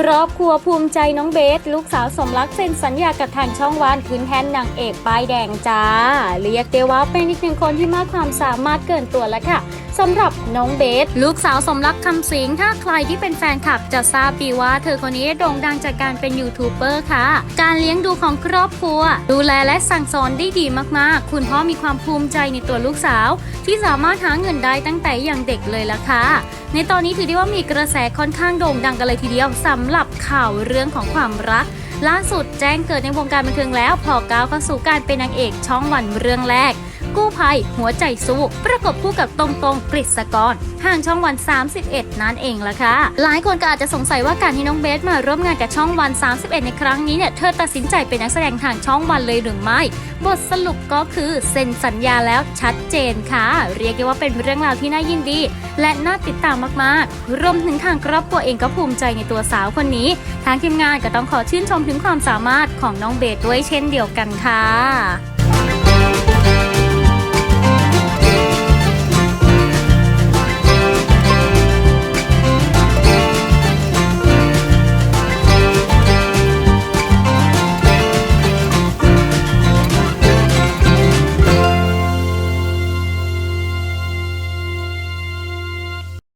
ครอบครัวภูมิใจน้องเบส ลูกสาวสมรักเซ็นสัญญากับทางช่องวันคืนแทนนางเอกป้ายแดงจ้า เรียกเดว่าเป็นอีกหนึ่งคนที่มากความสามารถเกินตัวแล้วค่ะ สำหรับน้องเบส ลูกสาวสมรักคำสิงถ้าใครที่เป็นแฟนคลับจะทราบดีว่าเธอคนนี้โด่งดังจากการเป็นยูทูบเบอร์ค่ะ การเลี้ยงดูของครอบครัว ดูแลและสั่งสอนได้ดีมากๆ คุณพ่อมีความภูมิใจในตัวลูกสาว ที่สามารถหาเงินได้ตั้งแต่อยังเด็กเลยล่ะค่ะในตอนนี้ถือได้ว่ามีกระแสค่อนข้างโด่งดังกันเลยทีเดียวสำหรับข่าวเรื่องของความรักล่าสุดแจ้งเกิดในวงการบันเทิงแล้วพอก้าวเข้าสู่การเป็นนางเอกช่องวันเรื่องแรก กู้ภัย หัวใจสู้ ประกบคู่กับตรงตรงกฤษกรห่างช่องวัน 31 นั่นเองละค่ะ หลายคนก็อาจจะสงสัยว่าการที่น้องเบสมาร่วมงานกับช่องวัน 31 ในครั้งนี้เนี่ยเธอตัดสินใจเป็นนักแสดงทางช่องวันเลยหรือไม่ บทสรุปก็คือเซ็นสัญญาแล้วชัดเจนค่ะ เรียกได้ว่าเป็นเรื่องราวที่น่ายินดี และน่าติดตามมากๆ รวมถึงทางครอบครัวเองก็ภูมิใจในตัวสาวคนนี้ ทางทีมงานก็ต้องขอชื่นชมถึงความสามารถของน้องเบสด้วยเช่นเดียวกันค่ะ